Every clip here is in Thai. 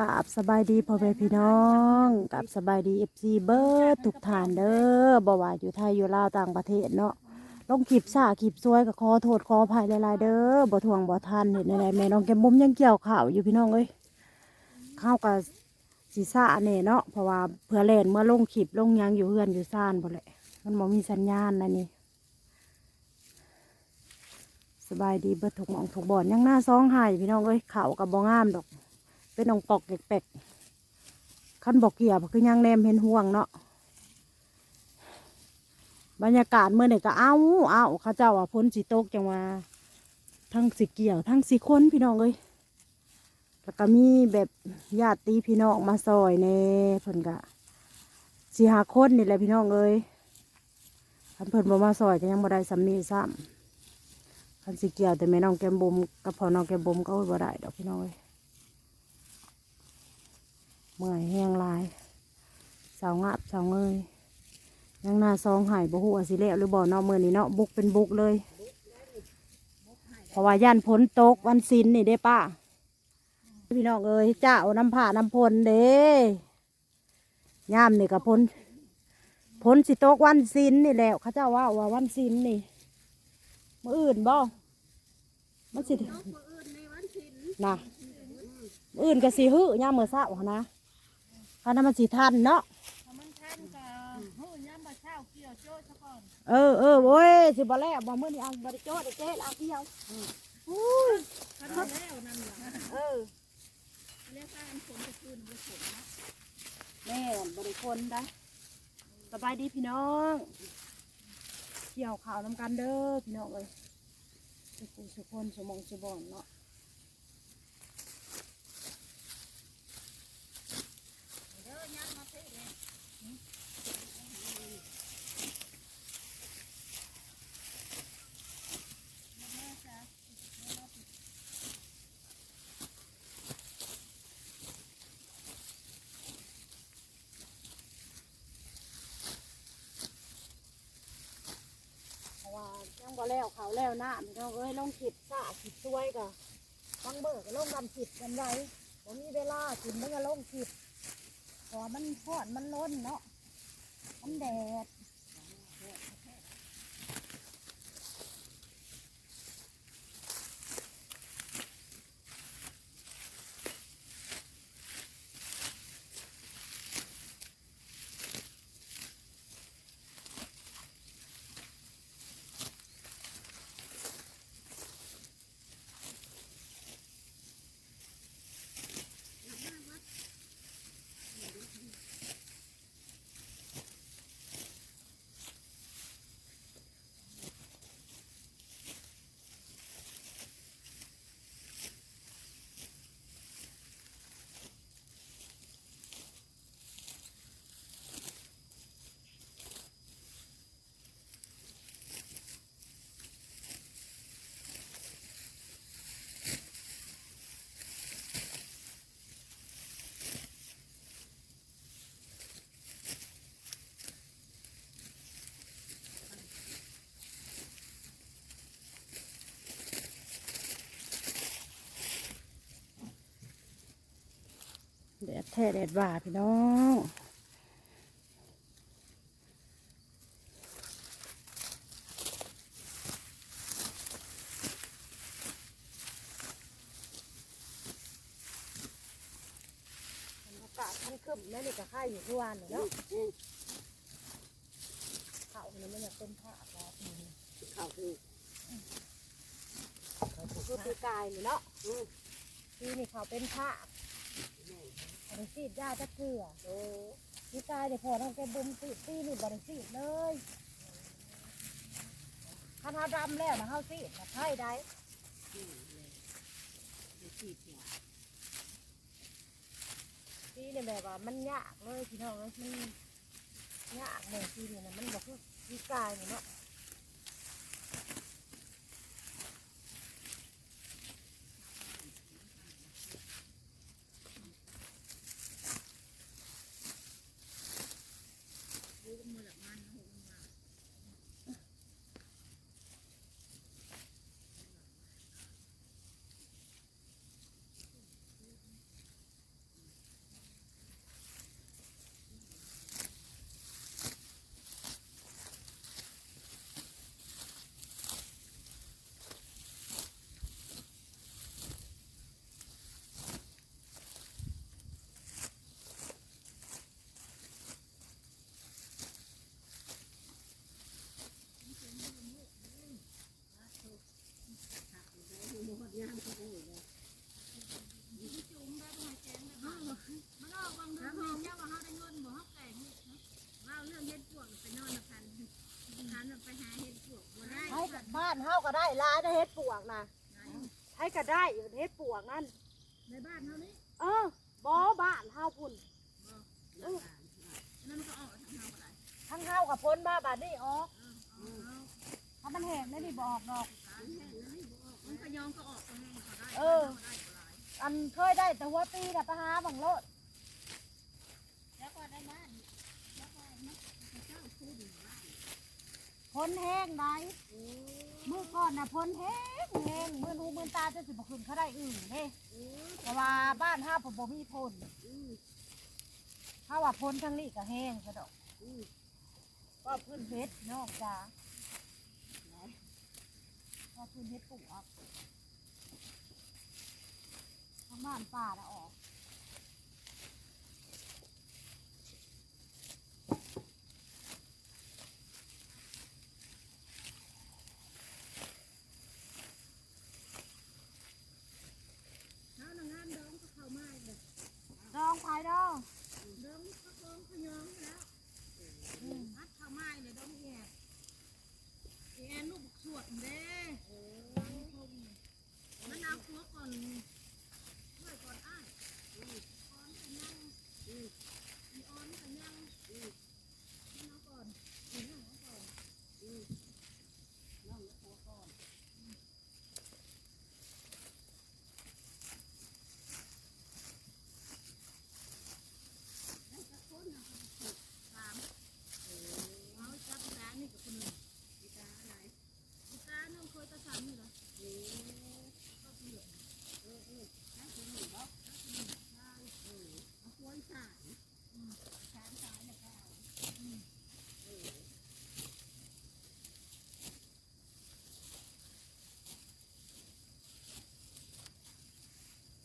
กราบสบายดีพ่อแม่พี่น้องกับสบายดีเอฟซีเบิร์ดทุกฐานเด้อบ่ว่าอยู่ไทยอยู่ลาวต่างประเทศเนาะลงคลิปซ่าคลิปซวยก็ขอโทษขออภัยหลายๆเด้อบ่ทวงบ่ทันเห็นอะไรแม่น้องแกมบุ้มยังเกี่ยวข่าวอยู่พี่น้องเอ้ยข้าวกับสีซ่าเน่เนาะเพราะว่าเพื่อเล่นเมื่อลงคลิปลงยังอยู่เฮือนอยู่ซ่านบ่แหละมันบ่มีสัญญาณนะนี่สบายดีเบิดถูกมองถูกบ่อนยังหน้าซองหายพี่น้องเอ้ยเขากับบ่งามดอก เป็นองปอกแปลกๆขั้นบอกเกียบคือยังแนมเห็นห่วงเนาะบรรยากาศเมื่อไหร่ก็เอาเอาข้าเจ้าว่าพ้นสีตกจังว่าทั้งสีเกี่ยว ทั้งสีคนพี่น้องเอ้ยแล้วก็มีแบบญาติพี่น้องมาซอยในเพิ่นกะสีหาคนนี่แหละพี่น้องเอ้ยคันเพิ่นบ่มาซอยก็ยังบ่ได้สำนีซ้ำคันสิเกี่ยวแต่แม่น้องแกมบุมกับพ่อน้องแกมบุมก็อ้ยบ่ได้ดอกพี่น้องเอ้ย เมื่อยแห้งหลายเสางับเสาเงยยังหน้าซองหายบ่ฮู้ว่าสิแล้วหรือบ่เนาะมื้อนี้เนาะบุกเป็นบุกเลย เพราะว่าย่านฝนตกวันศิลนี่เด้ป้าพี่น้องเอ้ยเจ้าน้ำผ้าน้ำพลเด้ย่ามนี่กับพลพลสิตกวันศิลนี่แหล้วเขาเจ้าว่าว่าวันศิลนี่มื่ออื่นบ่มันสินะมื่ออื่นก็สิหื้อย่ามมื่อเช้าหั้นนะ คันนั้นมันสิทันเนาะถ้ามันทันก็หูย้ำมาเช้าเกี่ยวโจ้ซะก่อนเออเออโอ้ยสิบ่แล้วบ่มื้อนี้อังบ่ได้โจ้ได้เจ๊เอาเที่ยวอุ้ยทันแล้วนั่นแหละเออแล้วถ้าอันฝนจะคืนจะฝนนะแม่นบ่ได้คนได้สบายดีพี่น้องเกี่ยวข่าวนํกันเด้อพี่น้องเอ้ยสุขุสุคนสมองสุบอนเนาะ เด้อย้ำมาสิเลย เพราะว่ายัง บ่แล้วเขาแล้วหน้าพี่น้องเอ้ยลงขิดสะขิดช่วยก็บางเบิกลงดำขิดกันไว้บ่มีเวลากินมันก็ลงขิดพอมันพอดมันล้นเนาะมันแดด แดดแท้แดดว่าพี่น้องอากาศมันคึมแม่นี่ก็ค่ายอยู่ทุกวันเนาะเขาเนี่ยมันอยากเป็นผ้าแบบนี้ข้าวคือก็คือกายนี่เนาะทีนี่เขาเป็นผ้า บริสีดยาจะเกลือโอ้ที่กายเดี๋ยวพอต้องแกบุมสีตีนี่บริสีดเลยถ้าทาดำแล้วนะเขาสีดนะไข่ได้สีดเขียวทีนี่ยแบบว่ามันยากเลยพี่น้องมันยากเลยทีเนี่นะมันบอกคือที่กายนี่เนาะ ได้หลายได้เฮ็ดปวกนะให้ก็ได้เฮ็ดปวกนั่นในบ้านเท่านี้ เออบ่บ้านเฮาพุ่นเออนั่นก็ออกทางเฮาก็ได้ทั้งเฮากับพ้นมาบาดนี้ออกถ้ามันแห้งได้นี่บ่ออกดอกมันก็ยองก็ออกก็แห้งก็ได้เออ อันเคยได้แต่หัวปีน่ะไปหาบังโลดแล้วก็ได้บ้านแล้วก็มักเจ้าคู่ดีบ้านพ้นแห้งได้ มือก่อนนะพ้นแห้งแห้งมือนูมือตาจะสิบขึ้นเขาได้อื่นเด้แต่ว่าบ้านเฮาบ่บ่มีพ้นถ้าว่าพ้นทางนี้ก็แห้งซะดอกก็พื้นเพชรนอกจาก็พื้นเพชรปลูกออกทางบ้านป่าน่ะออก เฮาน่ะงานดองก็เข้ามาเด้อ ดองภายดอง ดองก็ดองก็ยองแล้วมัดเข้ามาเนี่ยดองแย่แย่ลูกสวดเด้เออมัน เอาตัวก่อนช่วยก่อนอ้ายอ้อนกันยังอีอ้อนกันยังมันเอาก่อนกินน้ำก่อนน้ำหัวก่อน เอาจับตานี่กับคนหนึ่งอีตาไหนอีตาน้องเคยตาสันนี่เหรอโอ้ก็เปลือกเออเออนั่นคือหนึ่งเนาะนั่นคือหนึ่งใช่เออเอาควยสายอืมสายสายเนี่ยก็เอาอืมเออ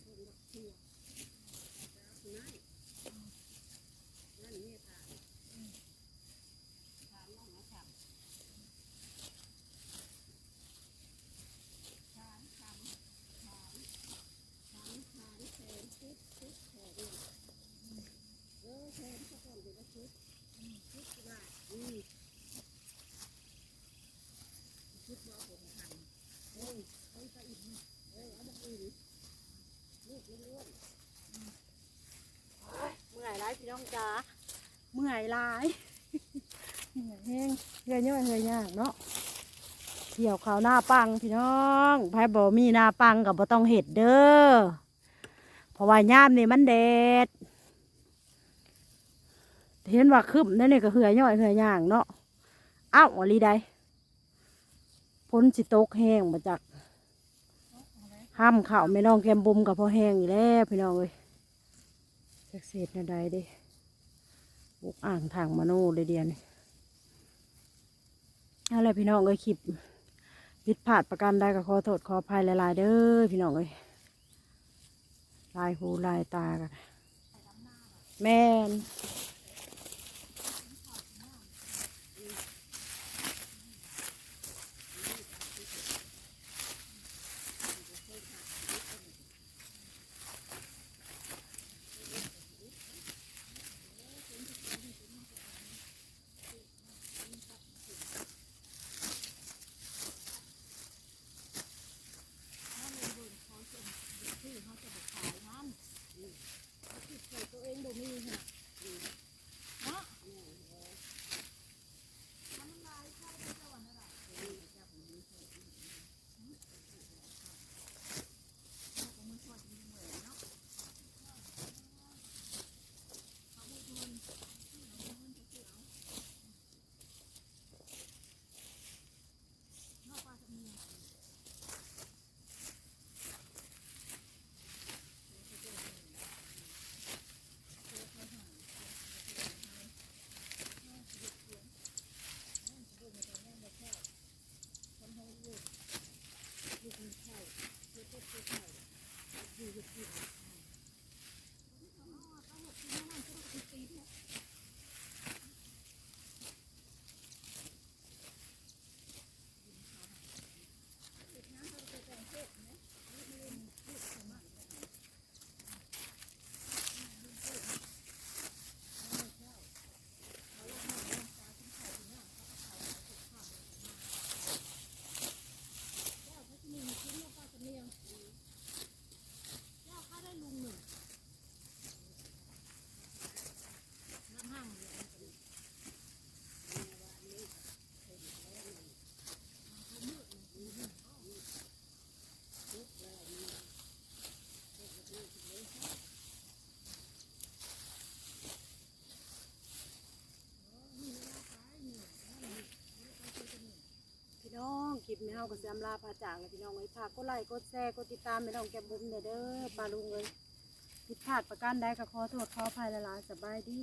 คนบักเขียวจ้าคุณนายนั่นเนี่ยตา ถามน้องนะถามถามถามถามถามถามแทนชุดชุดแทนเนี่ยเออแทนสักคนเดี๋ยวก็ชุดอืมชุดก็ได้อืมชุดบ่ผมทำเฮ้ยเฮ้ยตาอิ่มเออเอามาอิ่มลูกล้วน เมื่อยร้ายพี่น้องจ๋า เมื่อยร้ายเหนื่อยแห้งเหื่อยย่อยเหื่อยยากเนาะเกี่ยวข้าวหน้าปังพี่น้องไผบ่มีหน้าปังกับบ่ต้องเห็ดเด้อเพราะว่าย่ามนี่มันแดดเห็นว่าคึมนั่นนี่ก็เหื่อยย่อยเหื่อยยากเนาะเอ้าอลีใดพ้นสิตกแห้งมาจากห้ามข่าวไม่น้องแกมบุมกับพ่อแห้งอยู่แล้วพี่น้องเอ้ยจักเศษนาใดเปลูกอ่างทางมโนเลยเดียนอะไรพี่น้องเอ้ยคลิปผิดพลาดประกันได้ก็ขอโทษขออภัยหลายๆเด้อพี่น้องเอ้ยลายหูลายตากันแม่น แม่เฮาก็สิอำลาพาจากเลยพี่น้องเอ้ยฝากกดไลค์กดแชร์กดติดตามแม่น้องแก้มบุ๋มเนี่ยเด้อปลาลุงเอ้ยผิดพลาดประการใดก็ขอโทษขออภัยหลายๆสบายดี